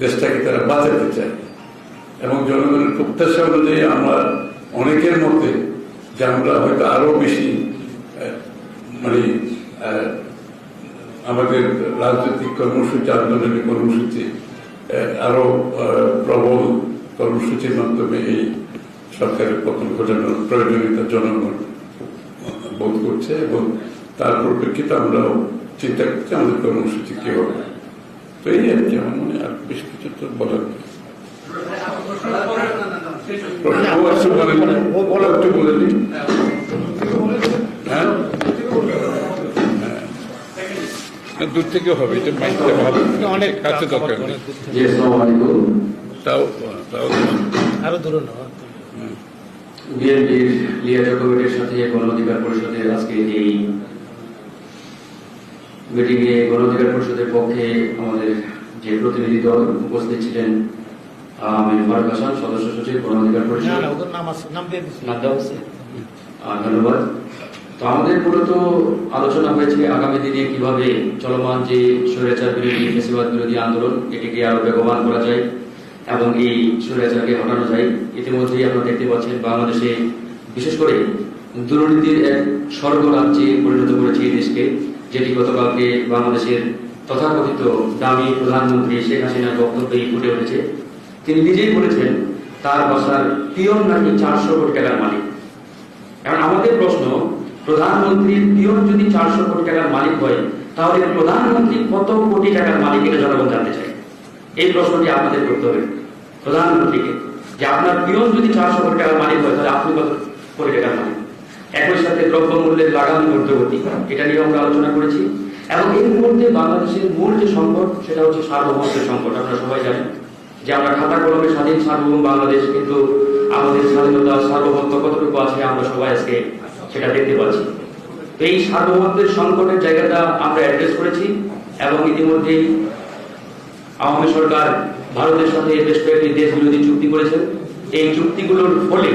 দেশটাকে তারা বাঁচাতে চায়। এবং জনগণের প্রত্যাশা অনুযায়ী আমরা অনেকের মধ্যে যে আমরা হয়তো আরও বেশি মানে আমাদের রাজনৈতিক কর্মসূচি, আন্দোলনের কর্মসূচি আরও প্রবল কর্মসূচির মাধ্যমে এই সরকারের পতন ঘটানোর প্রয়োজনীয়তা জনগণ বোধ করছে এবং তার পরিপ্রেক্ষিতে আমরাও চিন্তা করছি আমাদের কর্মসূচি কি হবে। তো এই আর কি আমার মনে হয়। দূর থেকে হবে এটা মাইকটা ভালো অনেক কাছে দরকার তাও তাও আরও দূরে না বিএনপির লিয়াজা কমিটির সাথে গণ অধিকার পরিষদের আজকে এই মিটিং এ গণ অধিকার পরিষদের পক্ষে আমাদের যে প্রতিনিধি দল উপস্থিত ছিলেন আমির ফারুক হাসান সদস্য সচিব গণ অধিকার পরিষদ। ধন্যবাদ। তো আমাদের মূলত আলোচনা হয়েছে আগামী দিনে কীভাবে চলমান যে স্বৈরাচার বিরোধী ফেসিবাদ বিরোধী আন্দোলন এটিকে আরও বেগবান করা যায় এবং এই স্বৈরাচারকে হটানো যায়। ইতিমধ্যেই আপনারা দেখতে পাচ্ছেন বাংলাদেশে বিশেষ করে দুর্নীতির এক স্বর্গরাজ্যে পরিণত করেছে এই দেশকে। যেটি গতকালকে বাংলাদেশের তথাকথিত দামি প্রধানমন্ত্রী শেখ হাসিনার বক্তব্যেই ফুটে উঠেছে। তিনি নিজেই বলেছেন, তার বাসার পিয়ন নাকি চারশো কোটি টাকার মালিক? এখন আমাদের প্রশ্ন, প্রধানমন্ত্রীর পিয়ন যদি চারশো কোটি টাকার মালিক হয়, তাহলে প্রধানমন্ত্রী কত কোটি টাকার মালিক এটা জনগণ জানতে চায়? এই প্রশ্নটি আপনাদের করতে হবে, প্রধানমন্ত্রীকে। যে আপনার পিয়ন যদি চারশো কোটি টাকার মালিক হয়, তাহলে আপনি কত কোটি টাকার মালিক? একই সাথে দ্রব্যমূল্যের লাগাম ঊর্ধ্বগতি, এটা নিয়ে আমরা আলোচনা করেছি। এবং এই মুহূর্তে বাংলাদেশের মূল যে সংকট, সেটা হচ্ছে সার্বভৌমত্বের সংকট, আপনারা সবাই জানেন। যে আমরা খাতা কলমে স্বাধীন সার্বভৌম বাংলাদেশ, কিন্তু আমাদের স্বাধীনতা, সার্বভৌমত্ব কতটুকু আছে, আমরা সবাই আজকে সেটা দেখতে পাচ্ছি। তো এই সার্বভৌমত্বের সংকটের জায়গাটা আমরা অ্যাড্রেস করেছি, এবং ইতিমধ্যেই আওয়ামী সরকার ভারতের সাথে বেশ কয়েকটি দেশ বিরোধী চুক্তি করেছেন এই চুক্তিগুলোর ফলে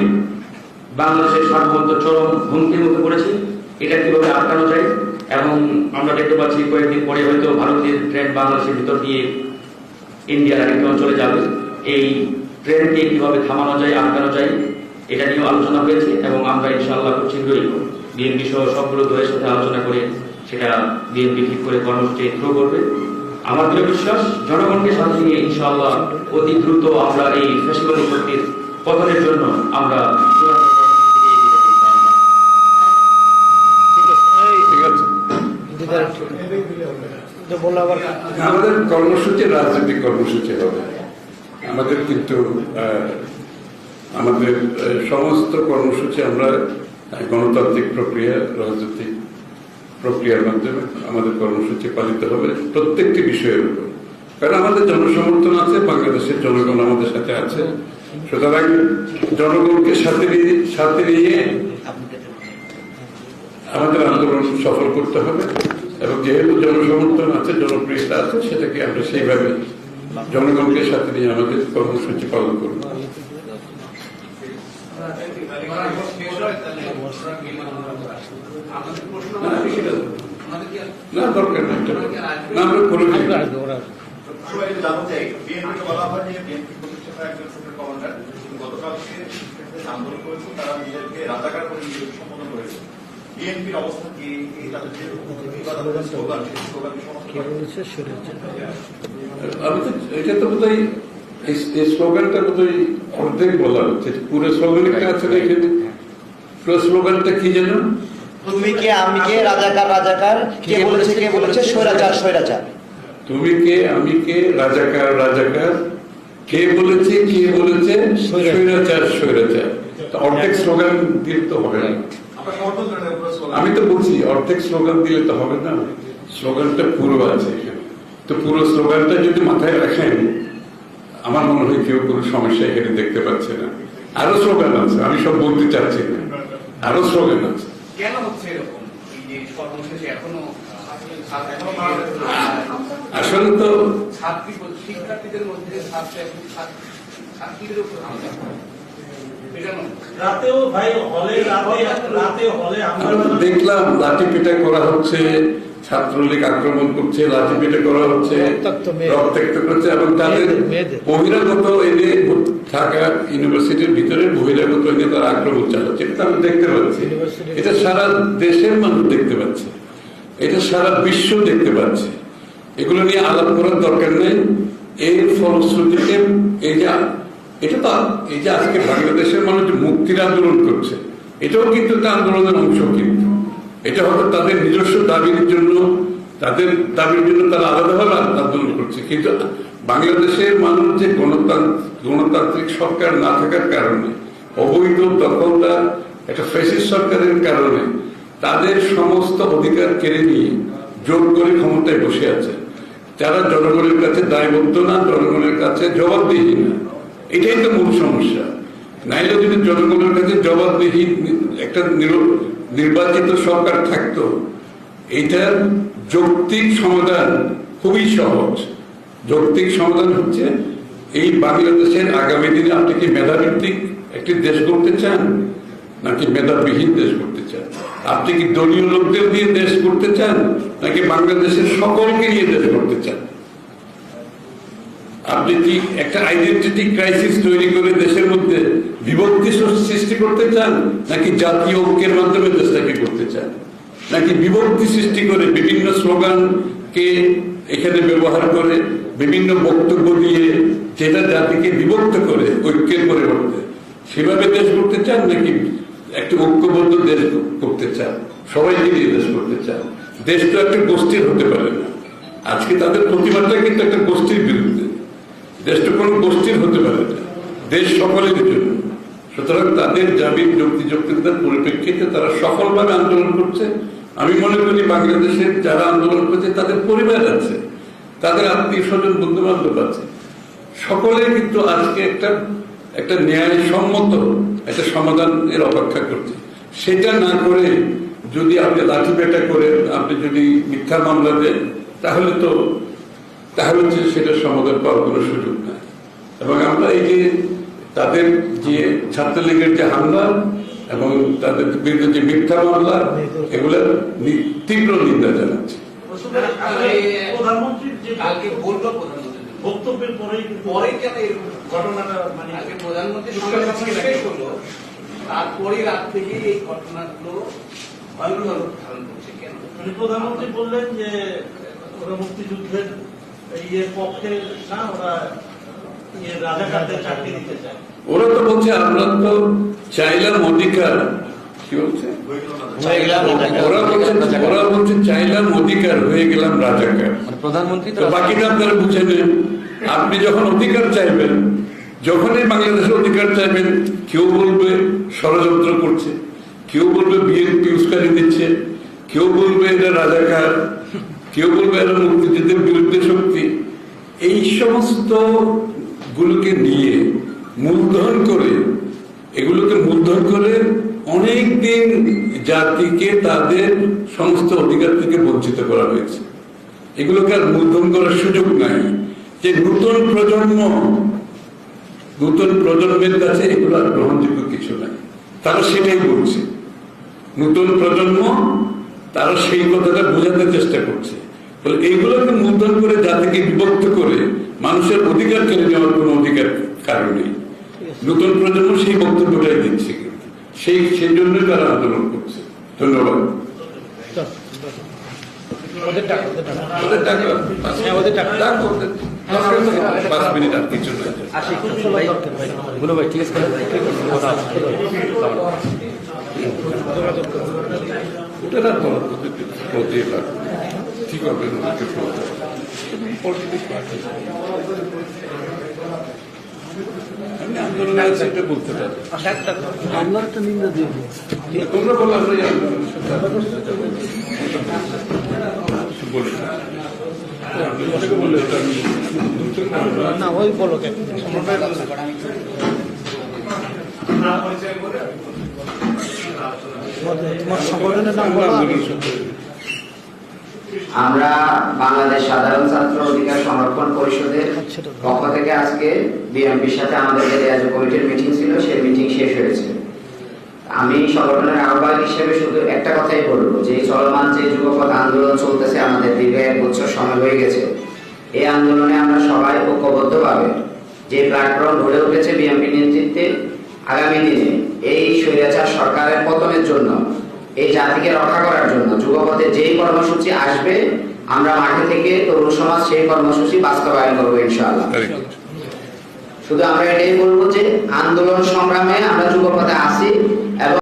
বাংলাদেশের সার্বভৌমত্ব চরম হুমকির মুখে পড়েছে। এটা কীভাবে আটকানো যায়? এবং আমরা দেখতে পাচ্ছি কয়েকদিন পরে হয়তো ভারতের ট্রেন বাংলাদেশের ভিতর দিয়ে ইন্ডিয়ার আরেকটি অঞ্চলে যাবে। এই ট্রেনকে কীভাবে থামানো যায়, আটকানো যায়, এটা নিয়েও আলোচনা হয়েছে এবং আমরা ইনশাআল্লাহ খুব শীঘ্রই বিএনপি সহ সবগুলো দলের সাথে আলোচনা করে সেটা বিএনপি ঠিক করে কর্মসূচি থ্রো করবে। আমার দৃঢ় বিশ্বাস, জনগণকে সাথে নিয়ে ইনশাআল্লাহ অতি দ্রুত আমরা এই ফেসিবাদী শক্তির পতনের জন্য আমরা চূড়ান্ত কর্মসূচি দিকে এগিয়ে যাব ইনশাআল্লাহ। ঠিক আছে দিদার তো বলল আবার আমাদের কর্মসূচি রাজনৈতিক কর্মসূচি হবে। আমাদের কিন্তু আমাদের সমস্ত কর্মসূচি আমরা গণতান্ত্রিক প্রক্রিয়া, রাজনৈতিক প্রক্রিয়ার মাধ্যমে আমাদের কর্মসূচি পালিত হবে প্রত্যেকটি বিষয়ের উপর। কারণ আমাদের জনসমর্থন আছে, বাংলাদেশের জনগণ আমাদের সাথে আছে। সুতরাং জনগণকে সাথে নিয়ে সাথে নিয়ে আমাদের আন্দোলন সফল করতে হবে। এবং যেহেতু জনসমর্থন আছে, জনপ্রিয়তা আছে, সেটাকে আমরা সেইভাবে জনগণকে সাথে নিয়ে আমাদের কর্মসূচি পালন করব। করে আন্দোলন তারা রাজাকার করে সম্বোধন BNP অবস্থা কি? তাদের যে স্লোগান, সেই স্লোগান কি সমর্থন কে করে? বলেছে শরীর আমি তো এটা তো বোধহয় এই এই স্লোগানটা বোধহয় অর্ধেক বলা হচ্ছে পুরো স্লোগান একটা এখানে? পুরো স্লোগানটা কি যেন? তুমি কে আমি কে রাজাকার রাজাকার? কে বলেছে কে বলেছে? স্বৈরাচার স্বৈরাচার। তুমি কে আমি কে রাজাকার রাজাকার? কে বলেছে কে বলেছে? স্বৈরাচার। স্বৈরাচার তো অর্ধেক স্লোগান দিলে তো হবে না। আমি তো বলছি অর্ধেক স্লোগান দিলে তো হবে না। স্লোগানটা পুরো আছে তো পুরো স্লোগানটা যদি মাথায় রাখেন আমার মনে হয় কেউ কোনো সমস্যা এখানে দেখতে পাচ্ছে না। আরও স্লোগান আছে আমি সব বলতে চাচ্ছি না। আরও স্লোগান আছে। কেন হচ্ছে এরকম? এখনও আসলে তো ছাত্রী শিক্ষার্থীদের মধ্যে ছাত্রীদের উপর দেখলাম লাঠি পিটা করা হচ্ছে ছাত্রলীগ আক্রমণ করছে লাঠি পেটে করা হচ্ছে রক্তাক্ত করছে এবং তাদের। বহিরাগত এনে ঢাকা ইউনিভার্সিটির ভিতরে বহিরাগত এনে তারা আক্রমণ চালাচ্ছে। এটা আমরা দেখতে পাচ্ছি। এটা সারা দেশের মানুষ দেখতে পাচ্ছে। এটা সারা বিশ্ব দেখতে পাচ্ছে। এগুলো নিয়ে আলাপ করার দরকার নেই। এর ফলশ্রুতিতে এই যে এটা তো এই যে আজকে বাংলাদেশের মানুষ মুক্তির আন্দোলন করছে, এটাও কিন্তু একটা আন্দোলনের অংশ কিন্তু। এটা হয়তো তাদের নিজস্ব দাবির জন্য, তাদের দাবির জন্য তারা আলাদাভাবে আন্দোলন করছে। কিন্তু বাংলাদেশের মানুষ যে গণতান্ত্রিক গণতান্ত্রিক সরকার না থাকার কারণে, অবৈধ দখলদার একটা ফ্যাসিস্ট সরকারের কারণে, তাদের সমস্ত অধিকার কেড়ে নিয়ে জোর করে ক্ষমতায় বসে আছে। যারা জনগণের কাছে দায়বদ্ধ না, জনগণের কাছে জবাবদিহি না। এটাই তো মূল সমস্যা। নাইলে যদি জনগণের কাছে জবাবদিহি একটা নির- নির্বাচিত সরকার থাকতো, এটার যৌক্তিক সমাধান খুবই সহজ। যৌক্তিক সমাধান হচ্ছে, এই বাংলাদেশের আগামী দিনে আপনি কি মেধাভিত্তিক একটি দেশ করতে চান, নাকি মেধাবিহীন দেশ করতে চান? আপনি কি দলীয় লোকদের দিয়ে দেশ করতে চান, নাকি বাংলাদেশের সকলকে নিয়ে দেশ করতে চান? আপনি কি একটা আইডেন্টিটি ক্রাইসিস তৈরি করে দেশের মধ্যে বিভক্তি সৃষ্টি করতে চান? নাকি জাতীয় ঐক্যের মাধ্যমে দেশটাকে করতে চান? নাকি বিভক্তি সৃষ্টি করে বিভিন্ন স্লোগানকে এখানে ব্যবহার করে বিভিন্ন বক্তব্য দিয়ে যেটা জাতিকে বিভক্ত করে, ঐক্যের পরিবর্তে, সেভাবে দেশ করতে চান নাকি একটা ঐক্যবদ্ধ দেশ করতে চান? সবাইকে নিয়ে দেশ করতে চান। দেশ তো একটা গোষ্ঠীর হতে পারে না। আজকে তাদের প্রতিবাদটা কিন্তু একটা গোষ্ঠীর বিরুদ্ধে। দেশটা কোনো গোষ্ঠীর হতে পারে দেশ সকলের জন্য। সুতরাং তাদের জামিন যুক্তি যৌক্তিকতার পরিপ্রেক্ষিতে তারা সফলভাবে আন্দোলন করছে। আমি মনে করি বাংলাদেশের যারা আন্দোলন করছে, তাদের পরিবার আছে, তাদের আত্মীয় স্বজন বন্ধু বান্ধব আছে। সকলে কিন্তু আজকে একটা একটা ন্যায়সম্মত একটা সমাধান এর অপেক্ষা করছে। সেটা না করে যদি আপনি লাঠি পেটা করেন আপনি যদি মিথ্যা মামলা দেন, তাহলে তো তাহলে হচ্ছে সেটার সমাধান পাওয়ার কোনো সুযোগ নাই। এবং আমরা এই যে তাদের যে ছাত্রলীগের যে হামলা এবং তাদের বিরুদ্ধে যে মিথ্যা মামলা এগুলোর তীব্র নিন্দা জানাচ্ছি। প্রধানমন্ত্রীর কালকে বলল প্রধানমন্ত্রী। বক্তব্যের পরেই পরে কেন ঘটনাটা মানে আগে প্রধানমন্ত্রী সঙ্গে সঙ্গে শেষ হলো তারপরে রাত থেকে এই ঘটনাগুলো ভয়াবহ রূপ ধারণ করছে কেন? মানে প্রধানমন্ত্রী বললেন যে ওরা মুক্তিযুদ্ধের ইয়ের পক্ষে না ওরা ইয়ে রাজাকারদের চাকরি দিতে চায়। ওরা তো বলছে আমরা তো চাইলাম অধিকার। কি বলছে? ওরা বলছে ওরা বলছে চাইলাম অধিকার হয়ে গেলাম রাজাকার। মানে প্রধানমন্ত্রী তো তো বাকিটা আপনারা বুঝে নেন। আপনি যখন অধিকার চাইবেন যখনই বাংলাদেশের অধিকার চাইবেন কেউ বলবে ষড়যন্ত্র করছে কেউ বলবে বিএনপি উস্কানি দিচ্ছে কেউ বলবে এটা রাজাকার। কেউ বলবে এটা মুক্তিযুদ্ধের বিরুদ্ধে শক্তি। এই সমস্ত গুলোকে নিয়ে, মূলধন করে, এগুলোকে মূলধন করে অনেক দিন জাতিকে তাদের সমস্ত অধিকার থেকে বঞ্চিত করা হয়েছে। এগুলোকে আর মূলধন করার সুযোগ নাই। যে নতুন প্রজন্ম, নতুন প্রজন্মের কাছে এগুলো আর গ্রহণযোগ্য কিছু নাই। তারা সেটাই বলছে। নতুন প্রজন্ম তারা সেই কথাটা বোঝাতে চেষ্টা করছে। ফলে এইগুলোকে মূলধন করে জাতিকে বিভক্ত করে মানুষের অধিকার কেড়ে নেওয়ার কোনো অধিকার কারণ নেই। নতুন প্রজন্ম সেই বক্তব্যটাই দিচ্ছে সেই সেই জন্যই তারা আন্দোলন করছে। ধন্যবাদ। ঠিক আছে। আমরা একটা নিন্দা দিয়ে তোমরা বলো। না ওই বলো কেন তোমাদের- তোমার সংগঠনের নাম আমরা বাংলাদেশ সাধারণ ছাত্র অধিকার সংরক্ষণ পরিষদের পক্ষ থেকে আজকে বিএনপির সাথে আমাদের যে রেয়াজ কমিটির মিটিং ছিল সেই মিটিং শেষ হয়েছে। আমি সংগঠনের আহ্বায়ক হিসেবে শুধু একটা কথাই বলব যে চলমান যে যুগপথ আন্দোলন চলতেছে আমাদের দীর্ঘ এক বছর সময় হয়ে গেছে। এই আন্দোলনে আমরা সবাই ঐক্যবদ্ধভাবে যে প্ল্যাটফর্ম গড়ে উঠেছে বিএনপি নেতৃত্বে আগামী দিনে এই স্বৈরাচার সরকারের পতনের জন্য এই জাতিকে রক্ষা করার জন্য। যুগপথে যেই কর্মসূচি আসবে আমরা মাঠে থেকে তরুণ সমাজ সেই কর্মসূচি বাস্তবায়ন করব ইনশাআল্লাহ। শুধু আমরা এটাই বলব যে আন্দোলন সংগ্রামে আমরা যুগপথে আসি এবং